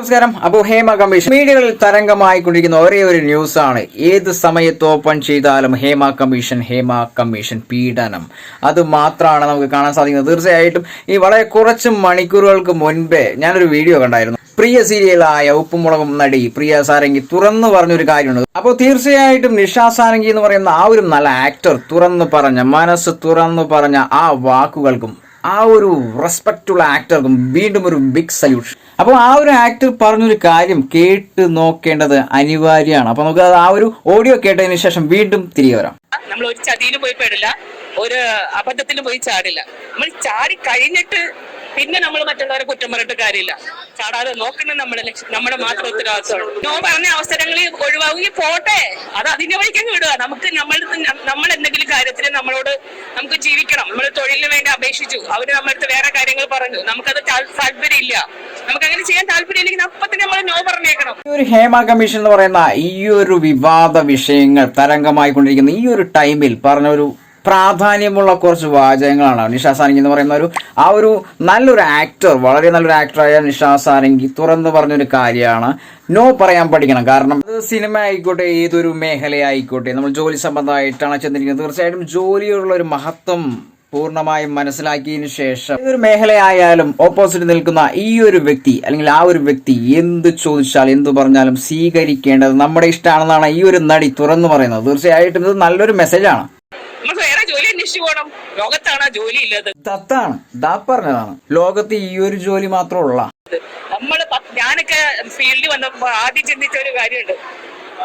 നമസ്കാരം. അപ്പോൾ ഹേമ കമ്മീഷൻ മീഡിയകളിൽ തരംഗമായിക്കൊണ്ടിരിക്കുന്ന ഒരേ ഒരു ന്യൂസ് ആണ് ഏത് സമയത്ത് ഓപ്പൺ ചെയ്താലും ഹേമ കമ്മീഷൻ ഹേമ കമ്മീഷൻ പീഡനം. അത് മാത്രമാണ് നമുക്ക് കാണാൻ സാധിക്കുന്നത്. തീർച്ചയായിട്ടും ഈ വളരെ കുറച്ച് മണിക്കൂറുകൾക്ക് മുൻപേ ഞാനൊരു വീഡിയോ കണ്ടായിരുന്നു. പ്രിയ സീരിയലായ ഉപ്പുമുളകും നടി പ്രിയ സാരംഗി തുറന്നു പറഞ്ഞൊരു കാര്യമുണ്ട്. അപ്പോൾ തീർച്ചയായിട്ടും നിഷാ സാരംഗി എന്ന് പറയുന്ന ആ ഒരു നല്ല ആക്ടർ തുറന്നു പറഞ്ഞ മനസ്സ് തുറന്നു പറഞ്ഞ ആ വാക്കുകൾക്കും ആ ഒരു റെസ്പെക്റ്റുള്ള ആക്ടർക്കും വീണ്ടും ഒരു ബിഗ് സല്യൂഷൻ അപ്പോൾ ആ ഒരു ആക്ടർ പറഞ്ഞൊരു കാര്യം കേട്ട് നോക്കേണ്ടത് അനിവാര്യമാണ്. അപ്പോൾ നമുക്ക് ആ ഒരു ഓഡിയോ കേട്ടതിന് ശേഷം വീണ്ടും തിരികെ വരാം. നമ്മൾ ഒരു ചതിയിൽ പോയി പെടില്ല. ഒരു അബദ്ധത്തിലും പോയി ചാടില്ല. നമ്മൾ ചാടി കഴിഞ്ഞിട്ട് പിന്നെ നമ്മൾ മറ്റുള്ളവരെ കുറ്റം പറഞ്ഞിട്ട് കാര്യമില്ല. ചാടാതെ നോക്കണം നമ്മുടെ നമ്മുടെ മാത്രം ഉത്തരവാദിത്തമാണ് നോ പറഞ്ഞ അവസരങ്ങളിൽ ഒഴിവാകുകയും പോട്ടെ. അത് അതിന്റെ വഴിക്കങ്ങ് വിടുക. നമുക്ക് നമ്മൾ നമ്മൾ എന്തെങ്കിലും കാര്യത്തിൽ നമ്മളോട് നമുക്ക് ജീവിക്കണം. നമ്മൾ തൊഴിലിന് വേണ്ടി അപേക്ഷിച്ചു. അവർ നമ്മളടുത്ത് വേറെ കാര്യങ്ങൾ പറഞ്ഞു. നമുക്കത് താല്പര്യമില്ല. നമുക്ക് അങ്ങനെ ചെയ്യാൻ താല്പര്യമില്ലെങ്കിൽ അപ്പത്തിന് നമ്മൾ നോ പറഞ്ഞേക്കണം. ഈ ഒരു ഹേമ കമ്മീഷൻ എന്ന് പറയുന്ന ഈ ഒരു വിവാദ വിഷയങ്ങൾ തരംഗമായി കൊണ്ടിരിക്കുന്ന ഈ ഒരു ടൈമിൽ പറഞ്ഞ ഒരു പ്രാധാന്യമുള്ള കുറച്ച് വാചകങ്ങളാണ് നിഷ സാരംഗി എന്ന് പറയുന്ന ഒരു ആ ഒരു നല്ലൊരു ആക്ടർ വളരെ നല്ലൊരു ആക്ടറായ നിഷ സാരംഗി തുറന്നു പറഞ്ഞൊരു കാര്യമാണ്. നോ പറയാൻ പഠിക്കണം. കാരണം സിനിമ ആയിക്കോട്ടെ ഏതൊരു മേഖലയായിക്കോട്ടെ നമ്മൾ ജോലി സംബന്ധമായിട്ടാണ് ചെന്നിരിക്കുന്നത്. തീർച്ചയായിട്ടും ജോലിയുള്ള ഒരു മഹത്വം പൂർണമായും മനസ്സിലാക്കിയതിനു ശേഷം ഏതൊരു മേഖലയായാലും ഓപ്പോസിറ്റ് നിൽക്കുന്ന ഈ ഒരു വ്യക്തി അല്ലെങ്കിൽ ആ ഒരു വ്യക്തി എന്ത് ചോദിച്ചാൽ എന്ത് പറഞ്ഞാലും സ്വീകരിക്കേണ്ടത് നമ്മുടെ ഇഷ്ടമാണെന്നാണ് ഈ ഒരു നടി തുറന്നു പറയുന്നത്. തീർച്ചയായിട്ടും ഇത് നല്ലൊരു മെസ്സേജാണ് അന്വേഷിച്ചു പോകണം ലോകത്താണ് ജോലി ഇല്ലാത്തത്. ദത്താണ് ദാ പറഞ്ഞതാണ്. ലോകത്ത് ഈ ഒരു ജോലി മാത്രമുള്ള നമ്മൾ ഞാനൊക്കെ ഫീൽഡിൽ വന്നപ്പോൾ ആദ്യം ചിന്തിച്ച ഒരു കാര്യമുണ്ട്.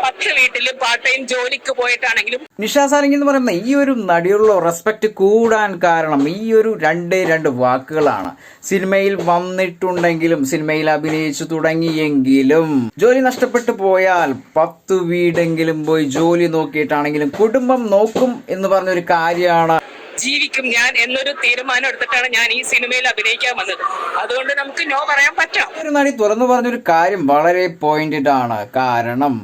പത്ത് വീട്ടിൽ പാർട്ട് ടൈം ജോലിക്ക് പോയിട്ടാണെങ്കിലും നിഷ സാലിംഗ് എന്ന് പറയുന്ന ഈ ഒരു നടിയുള്ള റെസ്പെക്ട് കൂടാൻ കാരണം ഈ ഒരു രണ്ട് രണ്ട് വാക്കുകളാണ്. സിനിമയിൽ വന്നിട്ടുണ്ടെങ്കിലും സിനിമയിൽ അഭിനയിച്ചു തുടങ്ങിയെങ്കിലും ജോലി നഷ്ടപ്പെട്ടു പോയാൽ പത്ത് വീടെങ്കിലും പോയി ജോലി നോക്കിയിട്ടാണെങ്കിലും കുടുംബം നോക്കും എന്ന് പറഞ്ഞൊരു കാര്യമാണ്. ജീവിക്കും ഞാൻ എന്നൊരു തീരുമാനം എടുത്തിട്ടാണ് ഞാൻ ഈ സിനിമയിൽ അഭിനയിക്കാൻ വന്നത്. അതുകൊണ്ട് നമുക്ക് നോ പറയാൻ പറ്റാം. ഒരു നടി തുറന്നു പറഞ്ഞൊരു കാര്യം വളരെ പോയിന്റഡ് ആണ്. കാരണം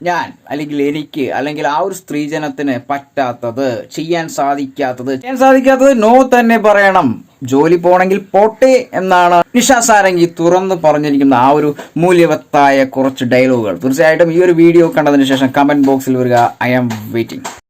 ഞാൻ അല്ലെങ്കിൽ എനിക്ക് അല്ലെങ്കിൽ ആ ഒരു സ്ത്രീജനത്തിന് പറ്റാത്തത് ചെയ്യാൻ സാധിക്കാത്തത് ചെയ്യാൻ സാധിക്കാത്തത് നോ തന്നെ പറയണം. ജോലി പോണെങ്കിൽ പോട്ടെ എന്നാണ് നിഷ സാരംഗി തുറന്നു പറഞ്ഞിരിക്കുന്ന ആ ഒരു മൂല്യവത്തായ കുറച്ച് ഡയലോഗുകൾ തീർച്ചയായിട്ടും ഈ ഒരു വീഡിയോ കണ്ടതിന് ശേഷം കമന്റ് ബോക്സിൽ വരിക. I am waiting